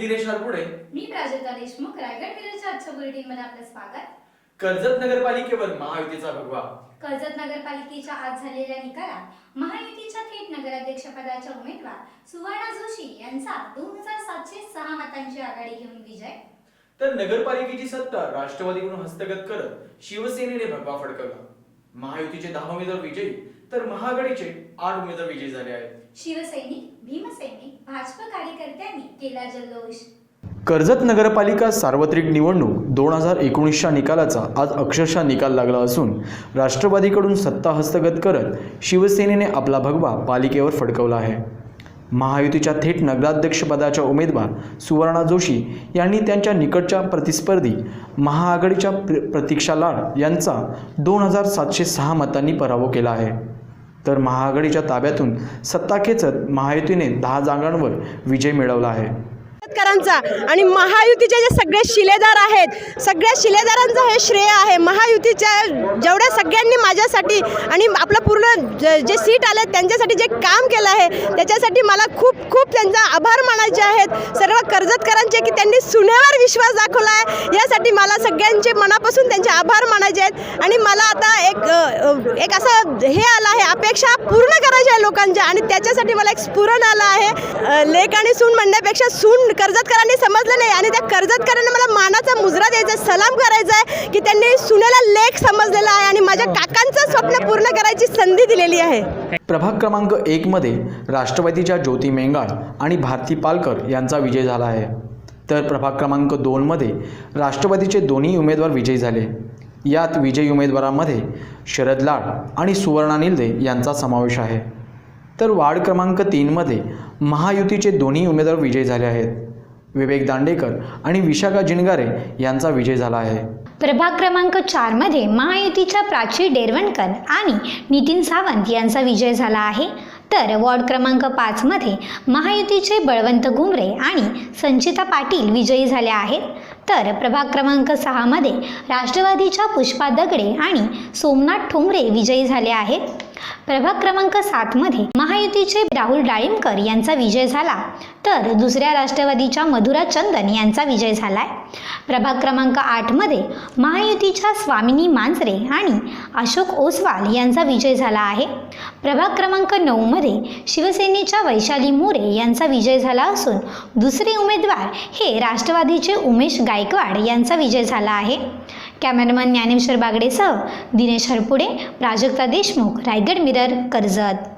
दिनेश हरपुडे मी प्राजक्ता देशमुख रायगड मिरजच्या आजच्या बुलेटिनमध्ये आपलं स्वागत. कर्जत नगरपालिकेवर महायुतीचा भगवा. कर्जत नगरपालिकेच्या आज झालेल्या निकालात महायुतीच्या थेट नगराध्यक्षपदाच्या उमेदवार सुवर्णा जोशी यांचा दोन हजार सातशे सहा मतांची आघाडी घेऊन विजय. तर नगरपालिकेची सत्ता राष्ट्रवादीकडून हस्तगत करत शिवसेनेने भगवा फडकवला. महायुतीचे दहा उमेदवार विजयी तर महाआघाडीचे आठ उमेदवार विजयी झाले आहेत. शिवसैनिक भीमसैनिक भाजप कार्यकर्त्यांनी केला जल्लोष. कर्जत नगरपालिका सार्वत्रिक निवडणूक दोन हजार एकोणीसच्या निकालाचा आज अक्षरशः निकाल लागला असून राष्ट्रवादीकडून सत्ता हस्तगत करत शिवसेनेने आपला भगवा पालिकेवर फडकवला आहे. महायुतीच्या थेट नगराध्यक्षपदाच्या उमेदवार सुवर्णा जोशी यांनी त्यांच्या निकटच्या प्रतिस्पर्धी महाआघाडीच्या प्र प्रतीक्षा लाड यांचा दोन हजार सातशे सहा मतांनी पराभव केला आहे. तर महाआघाडीच्या ताब्यातून सत्ता खेचत महायुतीने दहा जागांवर विजय मिळवला आहे. करांचा आणि महायुतीचे जे सगळे शिलेदार आहेत सगळ्या शिलेदारांचं हे श्रेय आहे. महायुतीच्या जेवढ्या सगळ्यांनी माझ्यासाठी आणि आपलं पूर्ण ज- जे सीट आले त्यांच्यासाठी जे काम केलं आहे त्याच्यासाठी मला खूप खूप त्यांचा आभार मानायचे आहेत. सर्व कर्जतकरांचे की त्यांनी सुनेवर विश्वास दाखवला आहे. यासाठी मला सगळ्यांचे मनापासून त्यांचे आभार मानायचे आहेत. आणि मला आता एक एक असं हे आलं आहे अपेक्षा पूर्ण करायच्या आहे लोकांच्या आणि त्याच्यासाठी मला एक स्फुरण आलं आहे. लेख लेक आणि सून म्हणण्यापेक्षा सून कर्जतकरांनी समजलं नाही आणि त्या कर्जतकरांना मला मानाचा मुजरा द्यायचा आहे, सलाम करायचा आहे की त्यांनी सुनेला लेख समजलेला आहे आणि माझ्या काकांचं स्वप्न पूर्ण करायची संधी दिलेली आहे. प्रभाग क्रमांक एकमध्ये राष्ट्रवादीच्या ज्योती मेंगाळ आणि भारती पालकर यांचा विजय झाला आहे. तर प्रभाग क्रमांक दोनमध्ये राष्ट्रवादीचे दोन्ही उमेदवार विजयी झाले. यात विजयी उमेदवारांमध्ये शरद लाड आणि सुवर्णा निलदे यांचा समावेश आहे. तर वार्ड क्रमांक तीनमध्ये महायुतीचे दोन्ही उमेदवार विजयी झाले आहेत. विवेक दांडेकर आणि विशाखा जिनगारे यांचा विजय झाला आहे. प्रभाग क्रमांक चारमध्ये महायुतीच्या प्राची डेरवणकर आणि नितीन सावंत यांचा विजय झाला आहे. तर वॉर्ड क्रमांक पाचमध्ये महायुतीचे बळवंत घुमरे आणि संचिता पाटील विजयी झाल्या आहेत. तर प्रभाग क्रमांक सहामध्ये राष्ट्रवादीच्या पुष्पा दगडे आणि सोमनाथ ठोंबरे विजयी झाले आहेत. प्रभाग क्रमांक सातमध्ये महायुतीचे राहुल डाळिंबकर यांचा विजय झाला. तर दुसऱ्या राष्ट्रवादीच्या मधुरा चंदन यांचा विजय झालाय. प्रभाग क्रमांक आठमध्ये महायुतीच्या स्वामिनी मांजरे आणि अशोक ओसवाल यांचा विजय झाला आहे. प्रभाग क्रमांक नऊमध्ये शिवसेनेच्या वैशाली मोरे यांचा विजय झाला असून दुसरे उमेदवार हे राष्ट्रवादीचे उमेश गायकवाड यांचा विजय झाला आहे. कॅमेरामन ज्ञानेश्वर बागडेसह दिनेश हरपुडे प्राजक्ता देशमुख रायगड मिरर कर्जत.